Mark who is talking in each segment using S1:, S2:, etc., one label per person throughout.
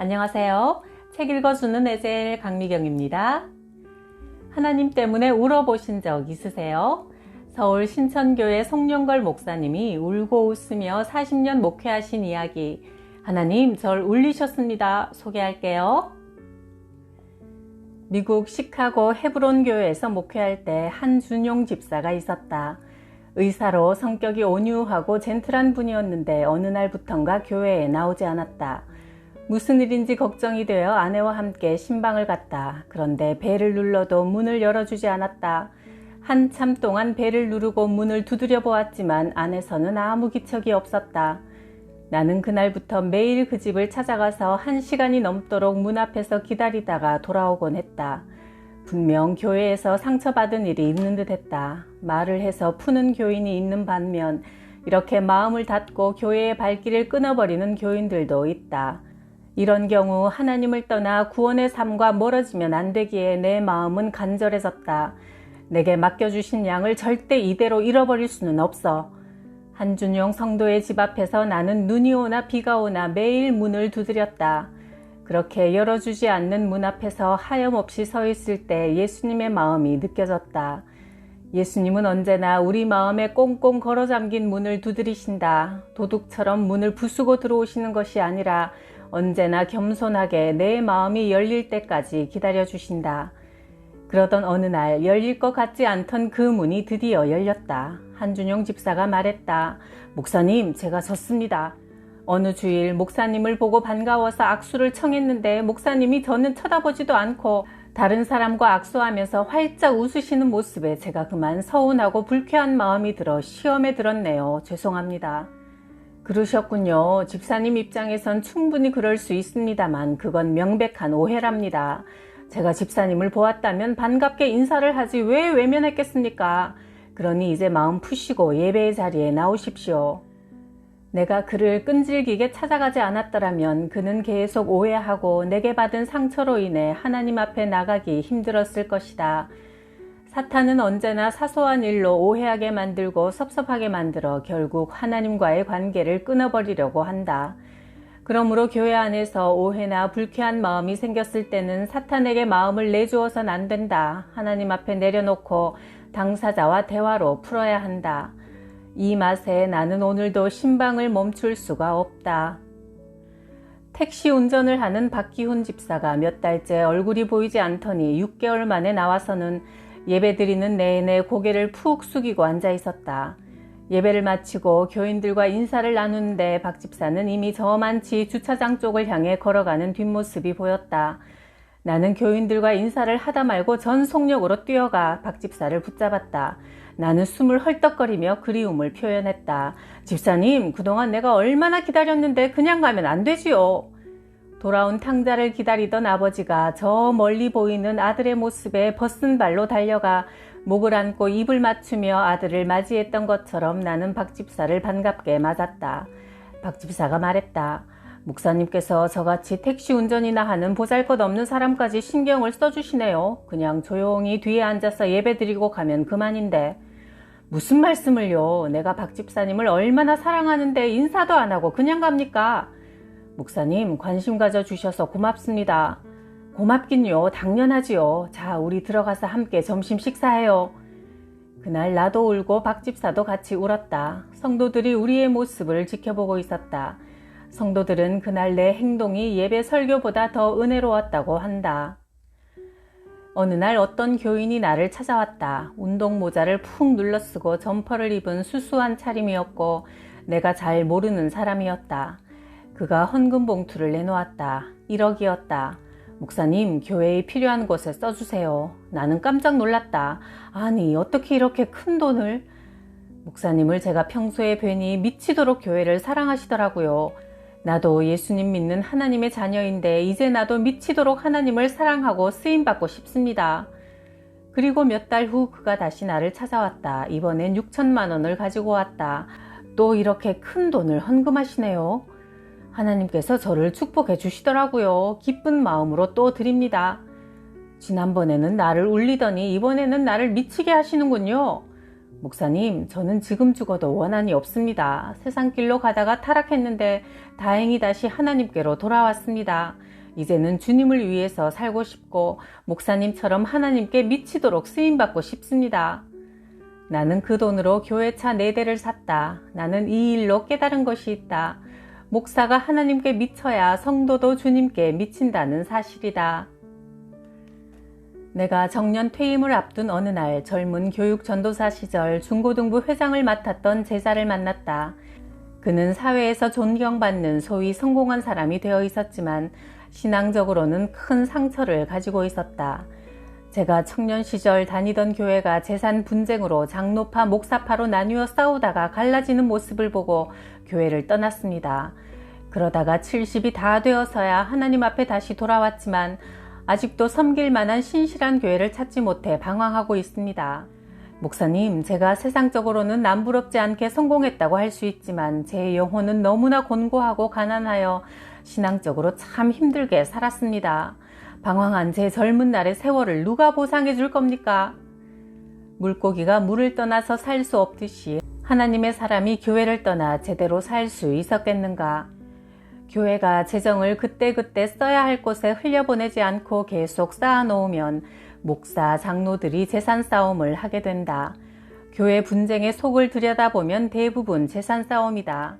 S1: 안녕하세요. 책 읽어주는 에젤 강미경입니다. 하나님 때문에 울어보신 적 있으세요? 서울 신천교회 송영걸 목사님이 울고 웃으며 40년 목회하신 이야기 하나님 절 울리셨습니다. 소개할게요. 미국 시카고 헤브론 교회에서 목회할 때 한준용 집사가 있었다. 의사로 성격이 온유하고 젠틀한 분이었는데 어느 날부턴가 교회에 나오지 않았다. 무슨 일인지 걱정이 되어 아내와 함께 신방을 갔다. 그런데 배를 눌러도 문을 열어주지 않았다. 한참 동안 배를 누르고 문을 두드려 보았지만 안에서는 아무 기척이 없었다. 나는 그날부터 매일 그 집을 찾아가서 한 시간이 넘도록 문 앞에서 기다리다가 돌아오곤 했다. 분명 교회에서 상처받은 일이 있는 듯 했다. 말을 해서 푸는 교인이 있는 반면 이렇게 마음을 닫고 교회의 발길을 끊어버리는 교인들도 있다. 이런 경우 하나님을 떠나 구원의 삶과 멀어지면 안 되기에 내 마음은 간절해졌다. 내게 맡겨주신 양을 절대 이대로 잃어버릴 수는 없어. 한준용 성도의 집 앞에서 나는 눈이 오나 비가 오나 매일 문을 두드렸다. 그렇게 열어주지 않는 문 앞에서 하염없이 서 있을 때 예수님의 마음이 느껴졌다. 예수님은 언제나 우리 마음에 꽁꽁 걸어 잠긴 문을 두드리신다. 도둑처럼 문을 부수고 들어오시는 것이 아니라 언제나 겸손하게 내 마음이 열릴 때까지 기다려 주신다. 그러던 어느 날 열릴 것 같지 않던 그 문이 드디어 열렸다. 한준용 집사가 말했다. 목사님, 제가 졌습니다. 어느 주일 목사님을 보고 반가워서 악수를 청했는데 목사님이 저는 쳐다보지도 않고 다른 사람과 악수하면서 활짝 웃으시는 모습에 제가 그만 서운하고 불쾌한 마음이 들어 시험에 들었네요. 죄송합니다. 그러셨군요. 집사님 입장에선 충분히 그럴 수 있습니다만 그건 명백한 오해랍니다. 제가 집사님을 보았다면 반갑게 인사를 하지 왜 외면했겠습니까? 그러니 이제 마음 푸시고 예배의 자리에 나오십시오. 내가 그를 끈질기게 찾아가지 않았더라면 그는 계속 오해하고 내게 받은 상처로 인해 하나님 앞에 나가기 힘들었을 것이다. 사탄은 언제나 사소한 일로 오해하게 만들고 섭섭하게 만들어 결국 하나님과의 관계를 끊어버리려고 한다. 그러므로 교회 안에서 오해나 불쾌한 마음이 생겼을 때는 사탄에게 마음을 내주어선 안 된다. 하나님 앞에 내려놓고 당사자와 대화로 풀어야 한다. 이 맛에 나는 오늘도 신방을 멈출 수가 없다. 택시 운전을 하는 박기훈 집사가 몇 달째 얼굴이 보이지 않더니 6개월 만에 나와서는 예배 드리는 내내 고개를 푹 숙이고 앉아 있었다. 예배를 마치고 교인들과 인사를 나누는데 박 집사는 이미 저만치 주차장 쪽을 향해 걸어가는 뒷모습이 보였다. 나는 교인들과 인사를 하다 말고 전 속력으로 뛰어가 박 집사를 붙잡았다. 나는 숨을 헐떡거리며 그리움을 표현했다. 집사님, 그동안 내가 얼마나 기다렸는데 그냥 가면 안 되지요. 돌아온 탕자를 기다리던 아버지가 저 멀리 보이는 아들의 모습에 벗은 발로 달려가 목을 안고 입을 맞추며 아들을 맞이했던 것처럼 나는 박 집사를 반갑게 맞았다. 박 집사가 말했다. 목사님께서 저같이 택시 운전이나 하는 보잘 것 없는 사람까지 신경을 써주시네요. 그냥 조용히 뒤에 앉아서 예배 드리고 가면 그만인데. 무슨 말씀을요? 내가 박 집사님을 얼마나 사랑하는데 인사도 안 하고 그냥 갑니까? 목사님, 관심 가져주셔서 고맙습니다. 고맙긴요. 당연하지요. 자, 우리 들어가서 함께 점심 식사해요. 그날 나도 울고 박 집사도 같이 울었다. 성도들이 우리의 모습을 지켜보고 있었다. 성도들은 그날 내 행동이 예배 설교보다 더 은혜로웠다고 한다. 어느 날 어떤 교인이 나를 찾아왔다. 운동 모자를 푹 눌러 쓰고 점퍼를 입은 수수한 차림이었고 내가 잘 모르는 사람이었다. 그가 헌금 봉투를 내놓았다. 1억이었다. 목사님, 교회에 필요한 곳에 써주세요. 나는 깜짝 놀랐다. 아니, 어떻게 이렇게 큰 돈을? 목사님을 제가 평소에 뵈니 미치도록 교회를 사랑하시더라고요. 나도 예수님 믿는 하나님의 자녀인데 이제 나도 미치도록 하나님을 사랑하고 쓰임받고 싶습니다. 그리고 몇 달 후 그가 다시 나를 찾아왔다. 이번엔 6천만 원을 가지고 왔다. 또 이렇게 큰 돈을 헌금하시네요. 하나님께서 저를 축복해 주시더라고요. 기쁜 마음으로 또 드립니다. 지난번에는 나를 울리더니 이번에는 나를 미치게 하시는군요. 목사님, 저는 지금 죽어도 원한이 없습니다. 세상 길로 가다가 타락했는데 다행히 다시 하나님께로 돌아왔습니다. 이제는 주님을 위해서 살고 싶고 목사님처럼 하나님께 미치도록 쓰임받고 싶습니다. 나는 그 돈으로 교회차 4대를 샀다. 나는 이 일로 깨달은 것이 있다. 목사가 하나님께 미쳐야 성도도 주님께 미친다는 사실이다. 내가 정년 퇴임을 앞둔 어느 날 젊은 교육 전도사 시절 중고등부 회장을 맡았던 제자를 만났다. 그는 사회에서 존경받는 소위 성공한 사람이 되어 있었지만 신앙적으로는 큰 상처를 가지고 있었다. 제가 청년 시절 다니던 교회가 재산 분쟁으로 장로파, 목사파로 나뉘어 싸우다가 갈라지는 모습을 보고 교회를 떠났습니다. 그러다가 70이 다 되어서야 하나님 앞에 다시 돌아왔지만 아직도 섬길 만한 신실한 교회를 찾지 못해 방황하고 있습니다. 목사님, 제가 세상적으로는 남부럽지 않게 성공했다고 할 수 있지만 제 영혼은 너무나 곤고하고 가난하여 신앙적으로 참 힘들게 살았습니다. 방황한 제 젊은 날의 세월을 누가 보상해 줄 겁니까? 물고기가 물을 떠나서 살 수 없듯이 하나님의 사람이 교회를 떠나 제대로 살 수 있었겠는가? 교회가 재정을 그때그때 써야 할 곳에 흘려보내지 않고 계속 쌓아놓으면 목사, 장로들이 재산 싸움을 하게 된다. 교회 분쟁의 속을 들여다보면 대부분 재산 싸움이다.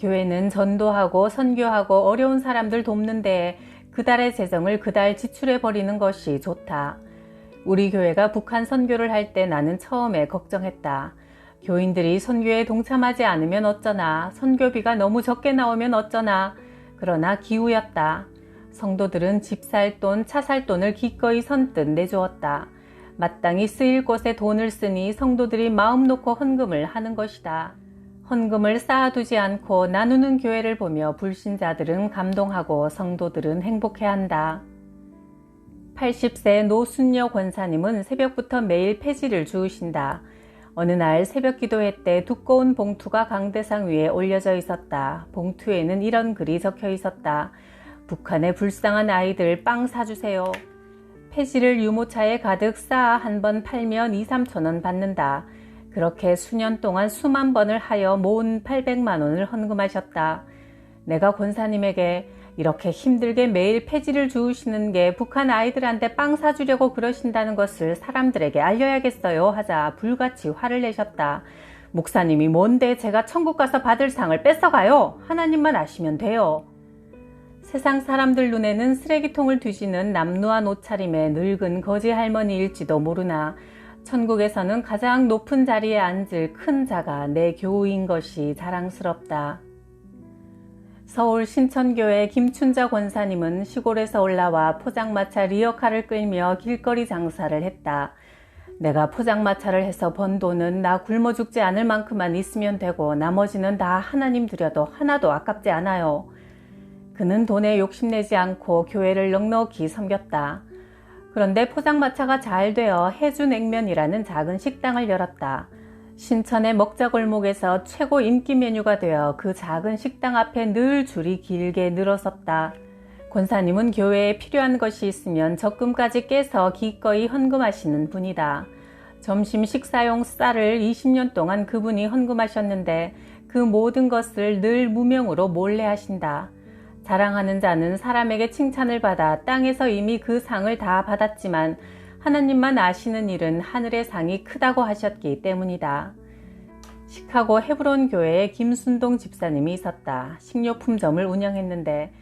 S1: 교회는 전도하고 선교하고 어려운 사람들 돕는 데에 그달의 재정을 그달 지출해 버리는 것이 좋다. 우리 교회가 북한 선교를 할 때 나는 처음에 걱정했다. 교인들이 선교에 동참하지 않으면 어쩌나, 선교비가 너무 적게 나오면 어쩌나, 그러나 기우였다. 성도들은 집 살 돈, 차 살 돈을 기꺼이 선뜻 내주었다. 마땅히 쓰일 곳에 돈을 쓰니 성도들이 마음 놓고 헌금을 하는 것이다. 헌금을 쌓아두지 않고 나누는 교회를 보며 불신자들은 감동하고 성도들은 행복해한다. 80세 노순녀 권사님은 새벽부터 매일 폐지를 주우신다. 어느 날 새벽 기도회 때 두꺼운 봉투가 강대상 위에 올려져 있었다. 봉투에는 이런 글이 적혀 있었다. 북한의 불쌍한 아이들 빵 사주세요. 폐지를 유모차에 가득 쌓아 한 번 팔면 2, 3천 원 받는다. 그렇게 수년 동안 수만 번을 하여 모은 800만 원을 헌금하셨다. 내가 권사님에게 이렇게 힘들게 매일 폐지를 주우시는 게 북한 아이들한테 빵 사주려고 그러신다는 것을 사람들에게 알려야겠어요 하자 불같이 화를 내셨다. 목사님이 뭔데 제가 천국 가서 받을 상을 뺏어가요? 하나님만 아시면 돼요. 세상 사람들 눈에는 쓰레기통을 뒤지는 남루한 옷차림의 늙은 거지 할머니일지도 모르나 천국에서는 가장 높은 자리에 앉을 큰 자가 내 교우인 것이 자랑스럽다. 서울 신천교회 김춘자 권사님은 시골에서 올라와 포장마차 리어카를 끌며 길거리 장사를 했다. 내가 포장마차를 해서 번 돈은 나 굶어 죽지 않을 만큼만 있으면 되고 나머지는 다 하나님 드려도 하나도 아깝지 않아요. 그는 돈에 욕심내지 않고 교회를 넉넉히 섬겼다. 그런데 포장마차가 잘 되어 해주냉면이라는 작은 식당을 열었다. 신천의 먹자골목에서 최고 인기 메뉴가 되어 그 작은 식당 앞에 늘 줄이 길게 늘어섰다. 권사님은 교회에 필요한 것이 있으면 적금까지 깨서 기꺼이 헌금하시는 분이다. 점심 식사용 쌀을 20년 동안 그분이 헌금하셨는데 그 모든 것을 늘 무명으로 몰래 하신다. 자랑하는 자는 사람에게 칭찬을 받아 땅에서 이미 그 상을 다 받았지만 하나님만 아시는 일은 하늘의 상이 크다고 하셨기 때문이다. 시카고 헤브론 교회에 김순동 집사님이 있었다. 식료품점을 운영했는데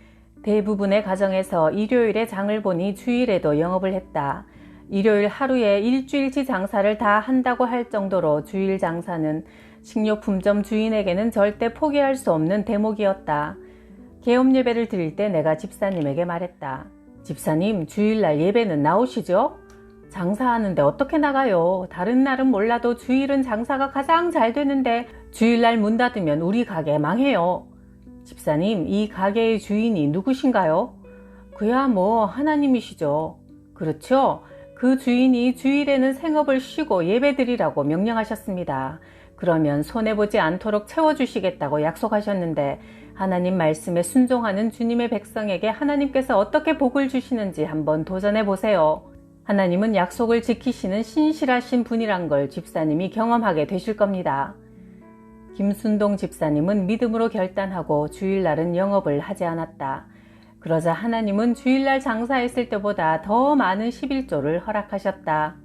S1: 대부분의 가정에서 일요일에 장을 보니 주일에도 영업을 했다. 일요일 하루에 일주일치 장사를 다 한다고 할 정도로 주일 장사는 식료품점 주인에게는 절대 포기할 수 없는 대목이었다. 개업 예배를 드릴 때 내가 집사님에게 말했다. 집사님, 주일날 예배는 나오시죠? 장사하는데 어떻게 나가요? 다른 날은 몰라도 주일은 장사가 가장 잘 되는데 주일날 문 닫으면 우리 가게 망해요. 집사님, 이 가게의 주인이 누구신가요? 그야 뭐 하나님이시죠. 그렇죠? 그 주인이 주일에는 생업을 쉬고 예배드리라고 명령하셨습니다. 그러면 손해보지 않도록 채워주시겠다고 약속하셨는데 하나님 말씀에 순종하는 주님의 백성에게 하나님께서 어떻게 복을 주시는지 한번 도전해 보세요. 하나님은 약속을 지키시는 신실하신 분이란 걸 집사님이 경험하게 되실 겁니다. 김순동 집사님은 믿음으로 결단하고 주일날은 영업을 하지 않았다. 그러자 하나님은 주일날 장사했을 때보다 더 많은 11조를 허락하셨다.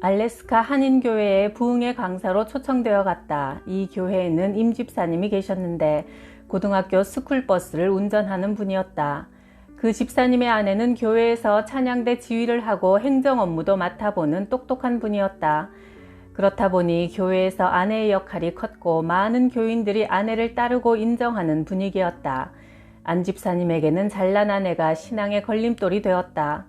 S1: 알래스카 한인교회에 부흥의 강사로 초청되어 갔다. 이 교회에는 임 집사님이 계셨는데 고등학교 스쿨버스를 운전하는 분이었다. 그 집사님의 아내는 교회에서 찬양대 지휘를 하고 행정 업무도 맡아보는 똑똑한 분이었다. 그렇다 보니 교회에서 아내의 역할이 컸고 많은 교인들이 아내를 따르고 인정하는 분위기였다. 안 집사님에게는 잘난 아내가 신앙의 걸림돌이 되었다.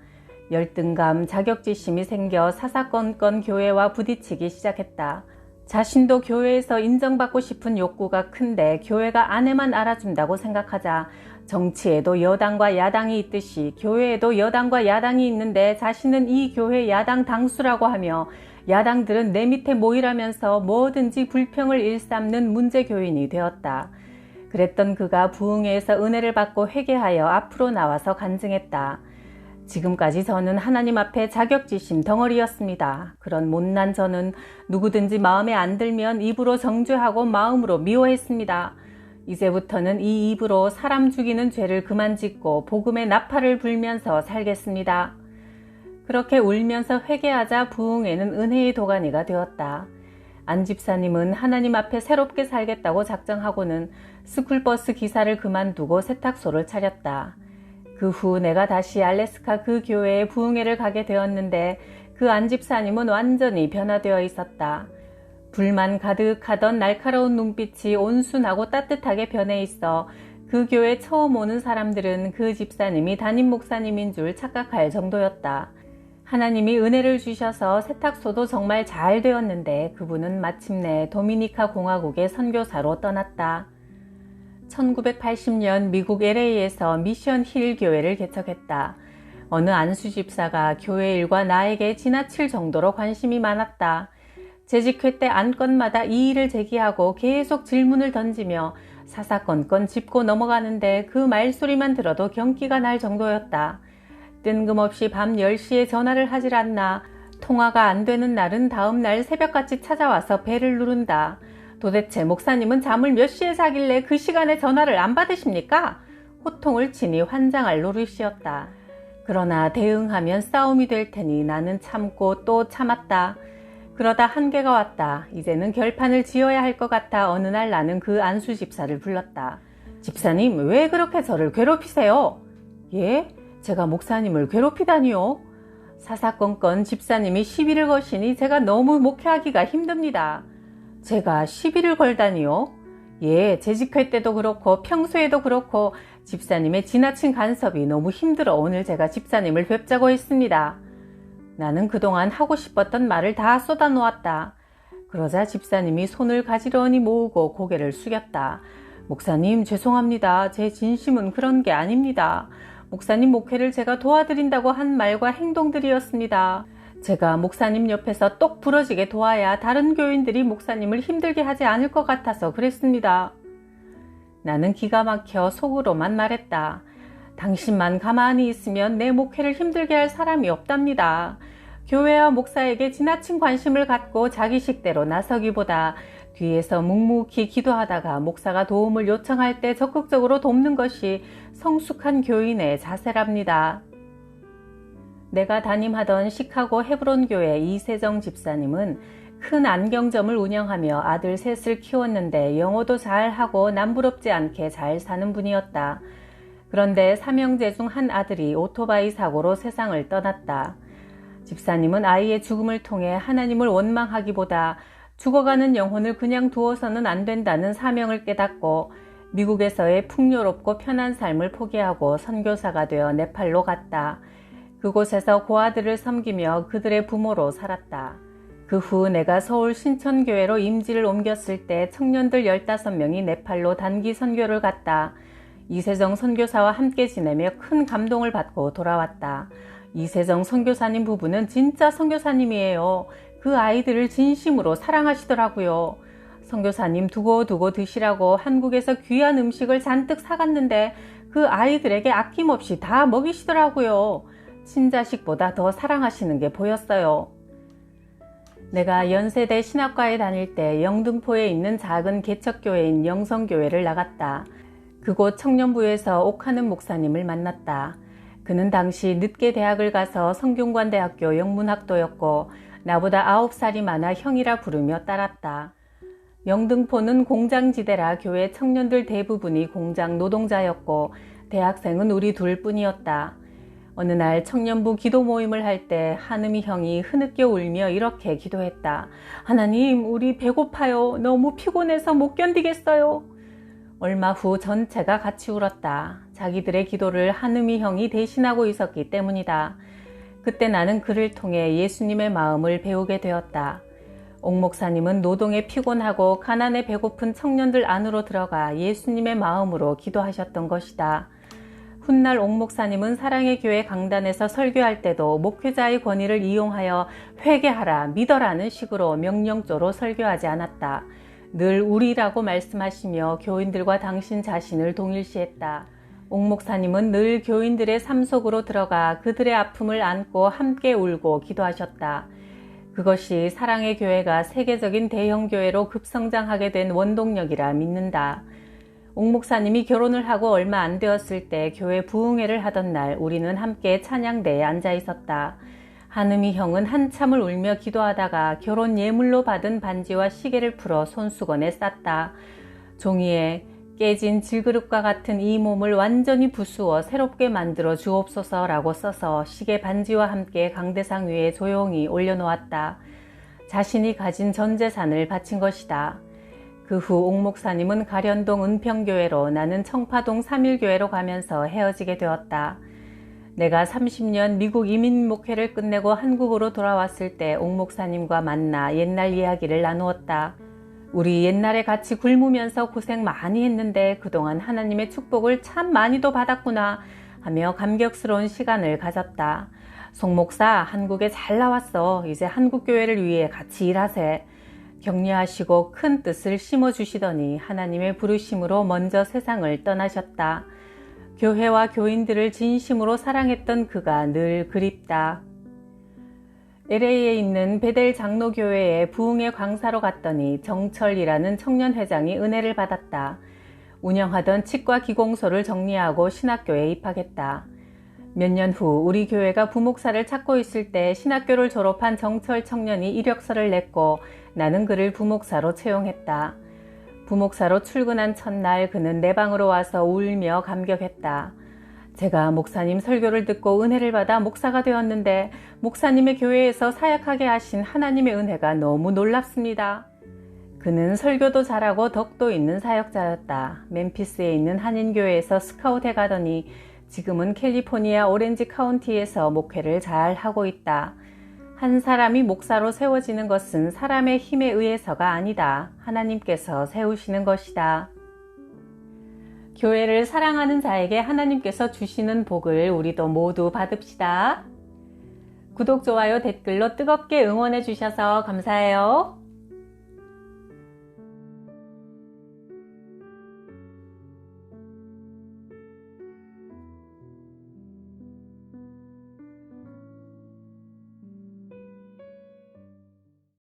S1: 열등감, 자격지심이 생겨 사사건건 교회와 부딪히기 시작했다. 자신도 교회에서 인정받고 싶은 욕구가 큰데 교회가 아내만 알아준다고 생각하자 정치에도 여당과 야당이 있듯이 교회에도 여당과 야당이 있는데 자신은 이 교회 야당 당수라고 하며 야당들은 내 밑에 모이라면서 뭐든지 불평을 일삼는 문제교인이 되었다. 그랬던 그가 부흥회에서 은혜를 받고 회개하여 앞으로 나와서 간증했다. 지금까지 저는 하나님 앞에 자격지심 덩어리였습니다. 그런 못난 저는 누구든지 마음에 안 들면 입으로 정죄하고 마음으로 미워했습니다. 이제부터는 이 입으로 사람 죽이는 죄를 그만 짓고 복음의 나팔을 불면서 살겠습니다. 그렇게 울면서 회개하자 부흥에는 은혜의 도가니가 되었다. 안 집사님은 하나님 앞에 새롭게 살겠다고 작정하고는 스쿨버스 기사를 그만두고 세탁소를 차렸다. 그 후 내가 다시 알래스카 그 교회에 부흥회를 가게 되었는데 그 안 집사님은 완전히 변화되어 있었다. 불만 가득하던 날카로운 눈빛이 온순하고 따뜻하게 변해 있어 그 교회 처음 오는 사람들은 그 집사님이 담임 목사님인 줄 착각할 정도였다. 하나님이 은혜를 주셔서 세탁소도 정말 잘 되었는데 그분은 마침내 도미니카 공화국의 선교사로 떠났다. 1980년 미국 LA에서 미션 힐 교회를 개척했다. 어느 안수 집사가 교회 일과 나에게 지나칠 정도로 관심이 많았다. 재직회 때 안건마다 이 일을 제기하고 계속 질문을 던지며 사사건건 짚고 넘어가는데 그 말소리만 들어도 경기가 날 정도였다. 뜬금없이 밤 10시에 전화를 하질 않나 통화가 안 되는 날은 다음날 새벽같이 찾아와서 배를 누른다. 도대체 목사님은 잠을 몇 시에 자길래 그 시간에 전화를 안 받으십니까? 호통을 치니 환장할 노릇이었다. 그러나 대응하면 싸움이 될 테니 나는 참고 또 참았다. 그러다 한계가 왔다. 이제는 결판을 지어야 할 것 같아 어느 날 나는 그 안수 집사를 불렀다. 집사님, 왜 그렇게 저를 괴롭히세요? 예? 제가 목사님을 괴롭히다니요? 사사건건 집사님이 시비를 거시니 제가 너무 목회하기가 힘듭니다. 제가 시비를 걸다니요? 예, 재직할 때도 그렇고 평소에도 그렇고 집사님의 지나친 간섭이 너무 힘들어 오늘 제가 집사님을 뵙자고 했습니다. 나는 그동안 하고 싶었던 말을 다 쏟아놓았다. 그러자 집사님이 손을 가지런히 모으고 고개를 숙였다. 목사님, 죄송합니다. 제 진심은 그런 게 아닙니다. 목사님 목회를 제가 도와드린다고 한 말과 행동들이었습니다. 제가 목사님 옆에서 똑 부러지게 도와야 다른 교인들이 목사님을 힘들게 하지 않을 것 같아서 그랬습니다. 나는 기가 막혀 속으로만 말했다. 당신만 가만히 있으면 내 목회를 힘들게 할 사람이 없답니다. 교회와 목사에게 지나친 관심을 갖고 자기 식대로 나서기보다 뒤에서 묵묵히 기도하다가 목사가 도움을 요청할 때 적극적으로 돕는 것이 성숙한 교인의 자세랍니다. 내가 담임하던 시카고 헤브론 교회 이세정 집사님은 큰 안경점을 운영하며 아들 셋을 키웠는데 영어도 잘하고 남부럽지 않게 잘 사는 분이었다. 그런데 삼형제 중 한 아들이 오토바이 사고로 세상을 떠났다. 집사님은 아이의 죽음을 통해 하나님을 원망하기보다 죽어가는 영혼을 그냥 두어서는 안 된다는 사명을 깨닫고 미국에서의 풍요롭고 편한 삶을 포기하고 선교사가 되어 네팔로 갔다. 그곳에서 고아들을 섬기며 그들의 부모로 살았다. 그 후 내가 서울 신천교회로 임지를 옮겼을 때 청년들 15명이 네팔로 단기 선교를 갔다. 이세정 선교사와 함께 지내며 큰 감동을 받고 돌아왔다. 이세정 선교사님 부부는 진짜 선교사님이에요. 그 아이들을 진심으로 사랑하시더라고요. 선교사님 두고두고 드시라고 한국에서 귀한 음식을 잔뜩 사갔는데 그 아이들에게 아낌없이 다 먹이시더라고요. 친자식보다 더 사랑하시는 게 보였어요. 내가 연세대 신학과에 다닐 때 영등포에 있는 작은 개척교회인 영성교회를 나갔다. 그곳 청년부에서 옥하는 목사님을 만났다. 그는 당시 늦게 대학을 가서 성균관대학교 영문학도였고 나보다 9살이 많아 형이라 부르며 따랐다. 영등포는 공장지대라 교회 청년들 대부분이 공장 노동자였고 대학생은 우리 둘뿐이었다. 어느 날 청년부 기도 모임을 할 때 한음이 형이 흐느껴 울며 이렇게 기도했다. 하나님, 우리 배고파요. 너무 피곤해서 못 견디겠어요. 얼마 후 전체가 같이 울었다. 자기들의 기도를 한음이 형이 대신하고 있었기 때문이다. 그때 나는 그를 통해 예수님의 마음을 배우게 되었다. 옥 목사님은 노동에 피곤하고 가난에 배고픈 청년들 안으로 들어가 예수님의 마음으로 기도하셨던 것이다. 훗날 옥 목사님은 사랑의 교회 강단에서 설교할 때도 목회자의 권위를 이용하여 회개하라, 믿어라는 식으로 명령조로 설교하지 않았다. 늘 우리라고 말씀하시며 교인들과 당신 자신을 동일시했다. 옥 목사님은 늘 교인들의 삶 속으로 들어가 그들의 아픔을 안고 함께 울고 기도하셨다. 그것이 사랑의 교회가 세계적인 대형 교회로 급성장하게 된 원동력이라 믿는다. 옥 목사님이 결혼을 하고 얼마 안 되었을 때 교회 부흥회를 하던 날 우리는 함께 찬양대에 앉아 있었다. 한음이 형은 한참을 울며 기도하다가 결혼 예물로 받은 반지와 시계를 풀어 손수건에 쌌다. 종이에 깨진 질그릇과 같은 이 몸을 완전히 부수어 새롭게 만들어 주옵소서라고 써서 시계 반지와 함께 강대상 위에 조용히 올려놓았다. 자신이 가진 전 재산을 바친 것이다. 그 후 옥 목사님은 가련동 은평교회로 나는 청파동 삼일교회로 가면서 헤어지게 되었다. 내가 30년 미국 이민 목회를 끝내고 한국으로 돌아왔을 때 옥 목사님과 만나 옛날 이야기를 나누었다. 우리 옛날에 같이 굶으면서 고생 많이 했는데 그동안 하나님의 축복을 참 많이도 받았구나 하며 감격스러운 시간을 가졌다. 송 목사, 한국에 잘 나왔어. 이제 한국 교회를 위해 같이 일하세. 격려하시고 큰 뜻을 심어주시더니 하나님의 부르심으로 먼저 세상을 떠나셨다. 교회와 교인들을 진심으로 사랑했던 그가 늘 그립다. LA에 있는 베델 장로교회에 부흥의 강사로 갔더니 정철이라는 청년 회장이 은혜를 받았다. 운영하던 치과 기공소를 정리하고 신학교에 입학했다. 몇 년 후 우리 교회가 부목사를 찾고 있을 때 신학교를 졸업한 정철 청년이 이력서를 냈고 나는 그를 부목사로 채용했다. 부목사로 출근한 첫날 그는 내 방으로 와서 울며 감격했다. 제가 목사님 설교를 듣고 은혜를 받아 목사가 되었는데 목사님의 교회에서 사역하게 하신 하나님의 은혜가 너무 놀랍습니다. 그는 설교도 잘하고 덕도 있는 사역자였다. 멤피스에 있는 한인교회에서 스카웃에 가더니 지금은 캘리포니아 오렌지 카운티에서 목회를 잘 하고 있다. 한 사람이 목사로 세워지는 것은 사람의 힘에 의해서가 아니다. 하나님께서 세우시는 것이다. 교회를 사랑하는 자에게 하나님께서 주시는 복을 우리도 모두 받읍시다. 구독, 좋아요, 댓글로 뜨겁게 응원해 주셔서 감사해요.